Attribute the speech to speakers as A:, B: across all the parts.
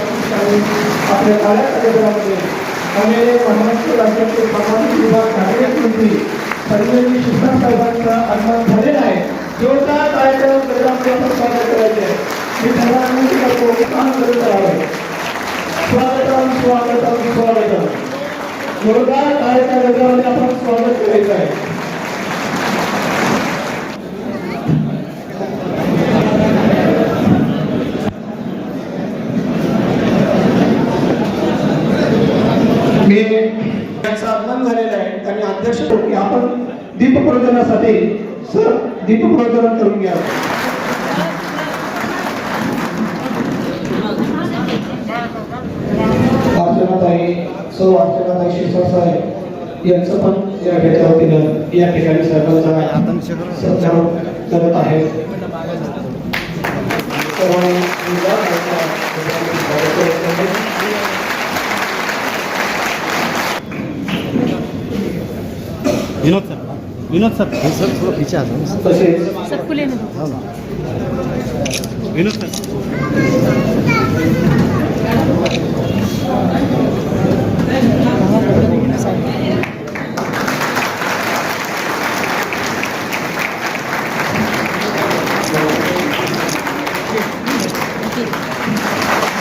A: आपल्या काळ्या कार्यक्रमामध्ये आम्ही महाराष्ट्र राज्याचे सामाजिक विभाग कार्यरत मंत्री साहेबांचा आगमन झालेला आहे जोरदार कार्यक्रम कार्यक्रमाचे आपण स्वागत करायचे आहे. मी त्यांना करतो काम करत राहावे स्वागतम स्वागतम स्वागतम जोरदार कार्यक्रमामध्ये आपण स्वागत करायचं आहे दीपप्रज्वलनासाठी सर दीपप्रज्वलन करून घ्या. अर्चनाताई सौ अर्चनाताई शिरसाट साहेब यांचं पण या भेटल्या वतीनं या ठिकाणी साहेबांचा सत्कार करत आहे.
B: Vinod sir. Vinod sir. Sir थोड़ा हाँ ना. विनोद सर.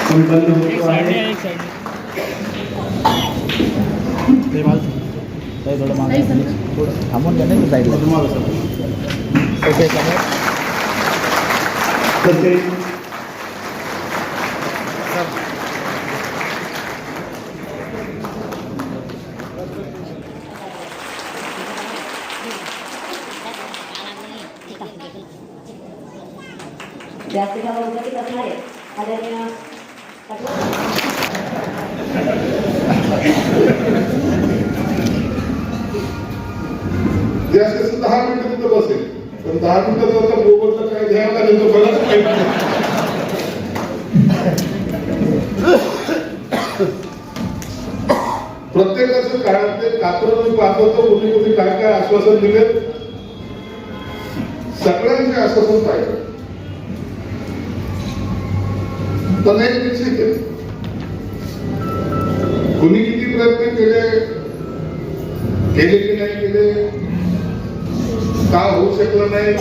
A: संपन्न होतो आहे?
B: थांबून घ्या नाही साईडला तुम्हाला सर ओके समोर
A: तसेच
C: व्यासपीठावर उपस्थित असणारे आदरणीय
D: जास्त जास्त दहा मिनिटं तिथं बसेल. पण दहा मिनिटं जर का गोबरचं काय घ्यायला लागेल तर बघाच पाहिजे प्रत्येकाचं काळातले कात्र मी पाहतो तर कुठे कुठे काय काय आश्वासन दिले. सगळ्यांचे आश्वासन पाहिजे. पण एक निश्चित आहे. कुणी किती प्रयत्न केले केले की नाही केले? का होऊ शकलं नाही?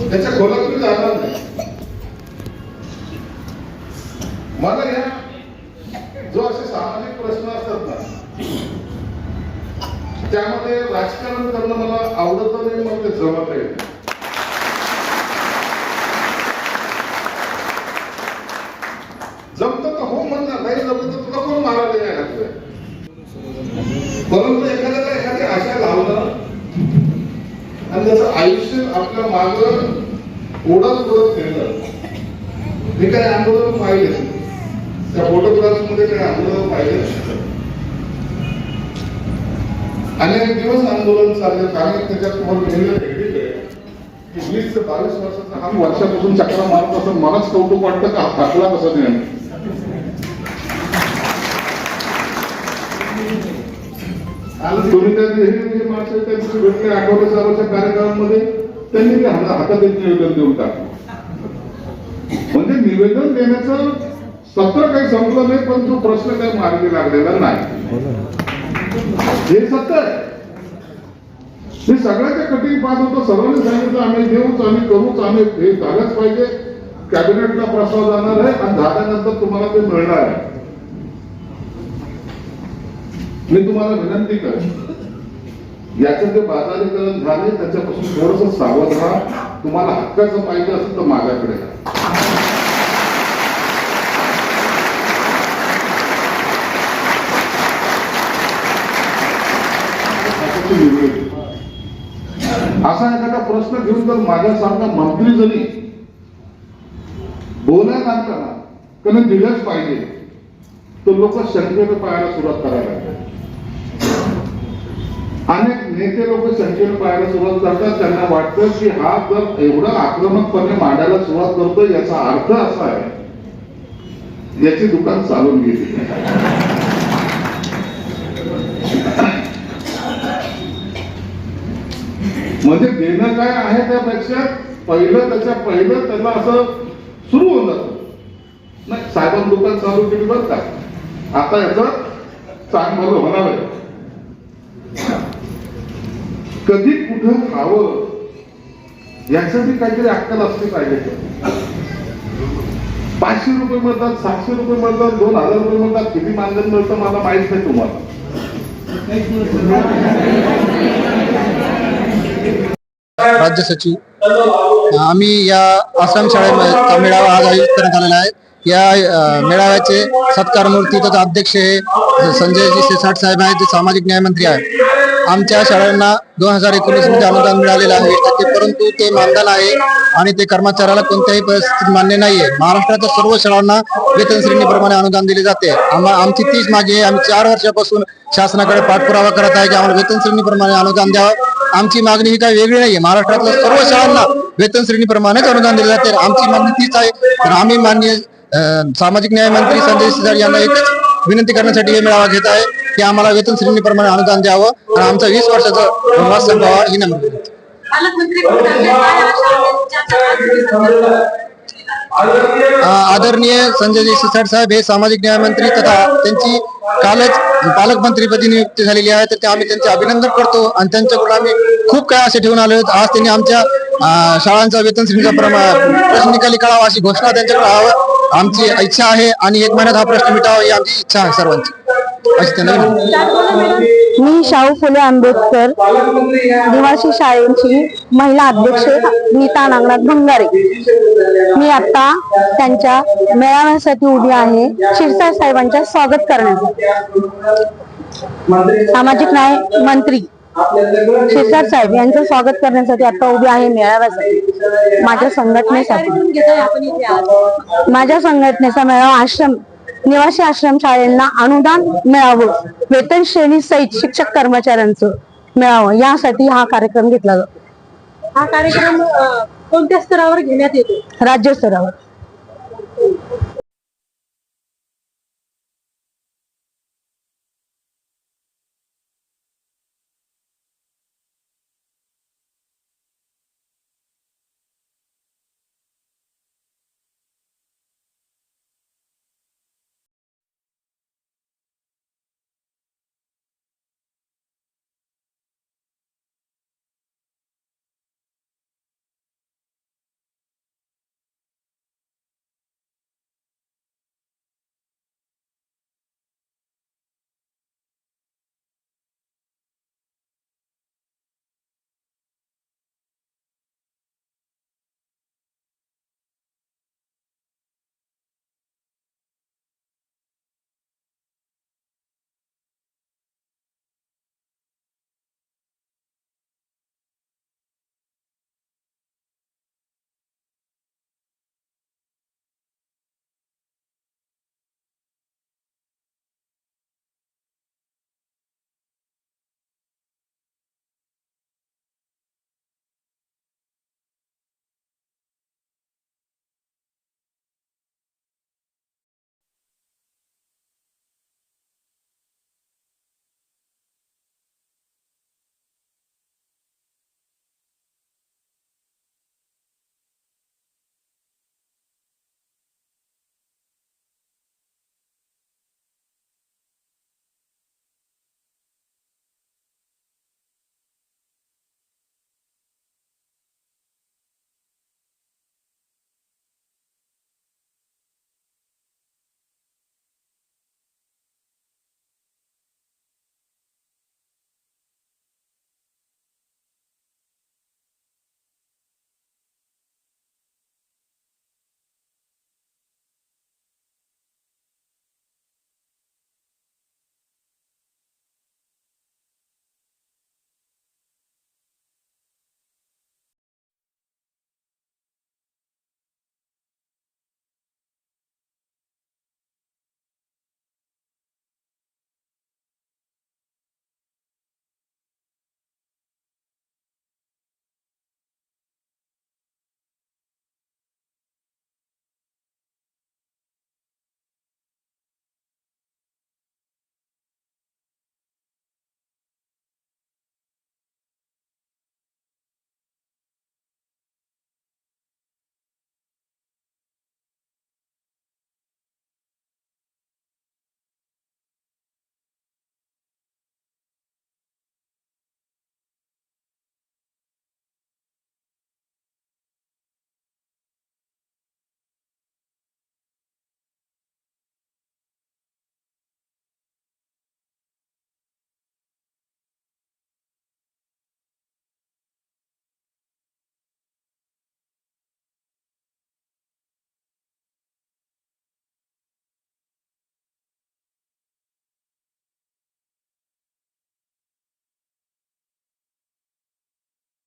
D: त्याच्या खोलात मी जाणार नाही. मला या जो असे सामाजिक प्रश्न असतात ना त्यामध्ये राजकारण करणं मला आवडत नाही मग ते जमत नाही जमतं तर हो म्हणणार नाही जमत तर तुला कोण मारायला यायला लागतंय परंतु एखाद्याला एखादी आशा लावणं आणि आपल्या माग ओढत ओढत फिरणं मी काही आंदोलन पाहिले त्या फोटोग्राफी मध्ये काही आंदोलन पाहिले अनेक दिवस आंदोलन चालले. कारण त्याच्यात तुम्हाला लिहिलं आहे की वीस ते बावीस वर्षाचा हा वर्षापासून चक्रा मारत असं मलाच कौतुक वाटतं का? हा टाकला कसं नाही तुम्ही त्या हे जे माणसं त्यांचे भेटले आठवडे साहेबांच्या कार्यक्रमामध्ये? त्यांनी ते हातात एक निवेदन देऊन टाकलं. म्हणजे निवेदन देण्याचं सत्र काही संपलं नाही पण तो प्रश्न काही मार्गी लागलेला नाही. हे सत्य हे सगळ्याच्या कठीण पास होतं. सर्वांनी सांगितलं आम्ही देऊच आम्ही करूच आम्ही हे झालंच पाहिजे. कॅबिनेटला प्रस्ताव जाणार आहे आणि झाल्यानंतर तुम्हाला ते मिळणार आहे. मी तुम्हाला विनंती करेन. याचं जे बाजारीकरण झाले त्याच्यापासून थोडस सावध राहा. तुम्हाला हक्काचं पाहिजे असेल तर माझ्याकडे असा एखादा प्रश्न घेऊन जर माझ्यासारखा मंत्री जरी बोलायला लागला ना त्याने दिलंच पाहिजे. तर लोक शंकेने पाहायला सुरुवात करायला लागतात अनेक नेते लोक संचलन पाहायला सुरुवात करतात. त्यांना वाटतं की हा जर एवढं आक्रमकपणे मांडायला सुरुवात करतोय याचा अर्थ असा आहे. याची दुकान चालून गेली. म्हणजे देणं काय आहे त्यापेक्षा पहिलं त्याच्या पहिलं त्याला असं सुरू होऊन नाही साहेबांनी दुकान चालू केली बरं का? आता याचं चांगलं होणार आहे. कधी कुठं खावं यासाठी काहीतरी अक्कल असली पाहिजे. पाचशे रुपये मिळतात सातशे रुपये मिळतात दोन हजार रुपये मिळतात किती मानधन मिळतं मला माहीत नाही तुम्हाला.
E: राज्य सचिव आम्ही या आसाम शाळेचा मेळावा आज आयोजित करण्यात आलेला आहे. या मेळाव्याचे सत्कार मूर्ती तथा अध्यक्ष हे संजयजी सेसाट साहेब आहेत जे सामाजिक न्याय मंत्री आहेत. आमच्या शाळांना दोन हजार एकोणीसमध्ये अनुदान मिळालेलं आहे. परंतु ते मानधन आहे आणि ते कर्मचाऱ्याला कोणत्याही परिस्थितीत मान्य नाहीये. महाराष्ट्राच्या सर्व शाळांना वेतन श्रेणीप्रमाणे अनुदान दिले जाते. आम्हा आमची तीच मागणी आहे. आम्ही चार वर्षापासून शासनाकडे पाठपुरावा करत आहे की आम्हाला वेतन श्रेणीप्रमाणे अनुदान द्यावं. आमची मागणी ही काही वेगळी नाहीये. महाराष्ट्रातल्या सर्व शाळांना वेतन श्रेणीप्रमाणेच अनुदान दिले जाते. आमची मागणी तीच आहे. तर आम्ही मान्य सामाजिक न्याय मंत्री संजय सिजाड यांना एकच विनंती करण्यासाठी हे मेळावा घेत आहे. की आम्हाला वेतन श्रेणीप्रमाणे अनुदान द्यावं आणि आमचा वीस वर्षाचा वनवास संपवावा ही नम्र विनंती. आदरणीय संजय सिरसाट साहेब हे सामाजिक न्याय मंत्री तथा त्यांची कालच पालकमंत्रीपदी नियुक्ती झालेली आहे तर ते आम्ही त्यांचे अभिनंदन करतो आणि त्यांच्याकडून आम्ही खूप काय असे ठेवून आलो आज त्यांनी आमच्या शाळांचा वेतन श्रेणीचा प्रमा- प्रश्न निकाली काढावा अशी घोषणा त्यांच्याकडे आमची इच्छा आहे आणि एक महिन्यात हा प्रश्न मिटावा ही आमची इच्छा आहे सर्वांची
F: मी शाहू फुले आंबेडकर निवासी शाळेची महिला अध्यक्ष नीता नागनाथ भंगारे. मी आता त्यांच्या मेळाव्यासाठी उभी आहे. शिरसाट साहेबांच्या स्वागत करण्यासाठी सामाजिक न्याय मंत्री शिरसाट साहेब यांचं स्वागत करण्यासाठी आता उभी आहे मेळाव्यासाठी. माझ्या संघटनेसाठी.
G: घेतोय आपण इथे आज.
F: माझ्या संघटनेचा मेळावा आश्रम निवासी आश्रम शाळेंना अनुदान मिळावं. वेतन श्रेणी सहित शिक्षक कर्मचाऱ्यांचं मिळावं. यासाठी हा कार्यक्रम घेतला जातो.
G: हा कार्यक्रम कोणत्या स्तरावर घेण्यात येतो?
F: राज्य स्तरावर.